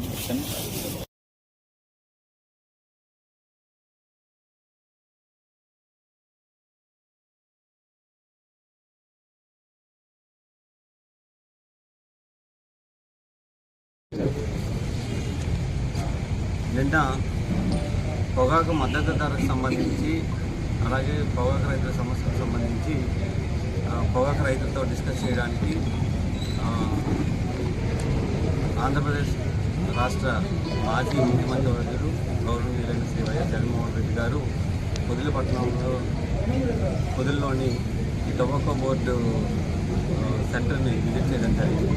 Station నిన్న పొగాకు మద్దతు ధరకు సంబంధించి అలాగే పొగాకు రైతుల సమస్యలకు సంబంధించి పొగాకు రైతులతో డిస్కస్ చేయడానికి ఆంధ్రప్రదేశ్ రాష్ట్ర మాజీ ముఖ్యమంత్రి వర్యులు గౌరవనీయులైన శ్రీ వైఎస్ జగన్మోహన్ రెడ్డి గారు పొదిలిపట్నంలో పొదిల్లోని ఈ టొబాకో బోర్డు సెంటర్ని విజిట్ చేయడం జరిగింది.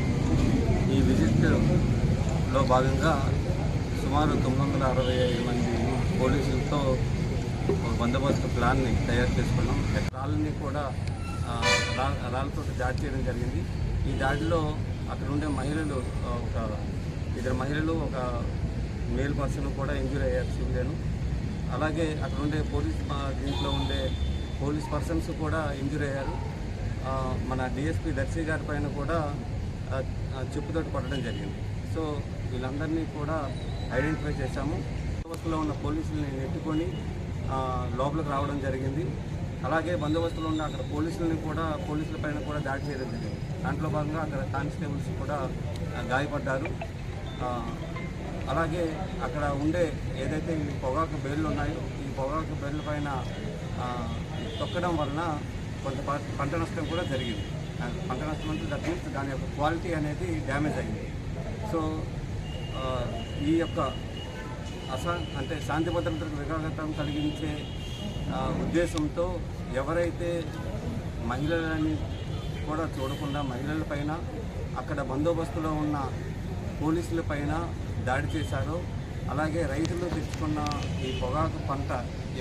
ఈ విజిట్లో భాగంగా సుమారు తొమ్మిది వందల అరవై ఐదు మంది పోలీసులతో బందోబస్తు ప్లాన్ని తయారు చేసుకున్నాం. రాళ్ళని కూడా రాళ్ళతో దాడి చేయడం జరిగింది. ఈ దాడిలో అక్కడ ఉండే మహిళలు ఒక ఇద్దరు మహిళలు ఒక మేల్ పర్సన్ కూడా ఇంజూరీ అయ్యారు సివిలియన్ అలాగే అక్కడ ఉండే పోలీస్ దీంట్లో ఉండే పోలీస్ పర్సన్స్ కూడా ఇంజూరీ అయ్యారు. మన డిఎస్పీ దర్శి గారి పైన కూడా చెప్పుతోటి కొట్టడం జరిగింది. సో వీళ్ళందరినీ కూడా ఐడెంటిఫై చేశాము. బందోబస్తులో ఉన్న పోలీసుల్ని నెట్టుకొని లోపలికి రావడం జరిగింది. అలాగే బందోబస్తులో ఉన్న అక్కడ పోలీసులని కూడా పోలీసుల పైన కూడా దాడి చేయడం జరిగింది. దాంట్లో భాగంగా అక్కడ కానిస్టేబుల్స్ కూడా గాయపడ్డారు. అలాగే అక్కడ ఉండే ఏదైతే ఈ పొగాకు బేళ్ళు ఉన్నాయో ఈ పొగాకు బేళ్ళ పైన తొక్కడం వలన కొంత పంట నష్టం కూడా జరిగింది. పంట నష్టం అంటే దట్ మీన్స్ దాని యొక్క క్వాలిటీ అనేది డ్యామేజ్ అయింది. సో ఈ యొక్క అసా అంటే శాంతి భద్రతలకు విఘాతం కలిగించే ఉద్దేశంతో ఎవరైతే మహిళలని కూడా చూడకుండా మహిళల పైన అక్కడ బందోబస్తులో ఉన్న పోలీసుల పైన దాడి చేశారో అలాగే రైతులు తెచ్చుకున్న ఈ పొగాకు పంట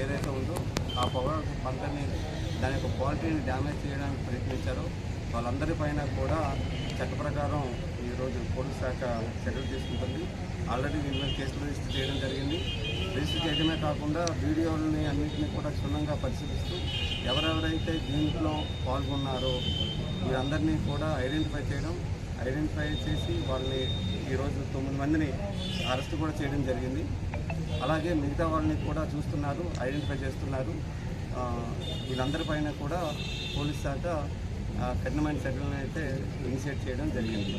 ఏదైతే ఉందో ఆ పొగాకు పంటని దాని యొక్క క్వాలిటీని డ్యామేజ్ చేయడానికి ప్రయత్నించారో వాళ్ళందరిపైన కూడా చట్ట ప్రకారం ఈరోజు పోలీస్ శాఖ చర్యలు తీసుకుంటుంది. ఆల్రెడీ దీని మీద కేసులు రిజిస్టర్ చేయడం జరిగింది. రిజిస్టర్ చేయడమే కాకుండా వీడియోలని అన్నింటినీ కూడా క్షుణ్ణంగా పరిశీలిస్తూ ఎవరెవరైతే దీంట్లో పాల్గొన్నారో వీరందరినీ కూడా ఐడెంటిఫై చేయడం ఐడెంటిఫై చేసి వాళ్ళని ఈరోజు తొమ్మిది మందిని అరెస్ట్ కూడా చేయడం జరిగింది. అలాగే మిగతా వాళ్ళని కూడా చూస్తున్నారు ఐడెంటిఫై చేస్తున్నారు. వీళ్ళందరిపైన కూడా పోలీస్ శాఖ కఠినమైన చర్యలను అయితే ఇనిషియేట్ చేయడం జరిగింది.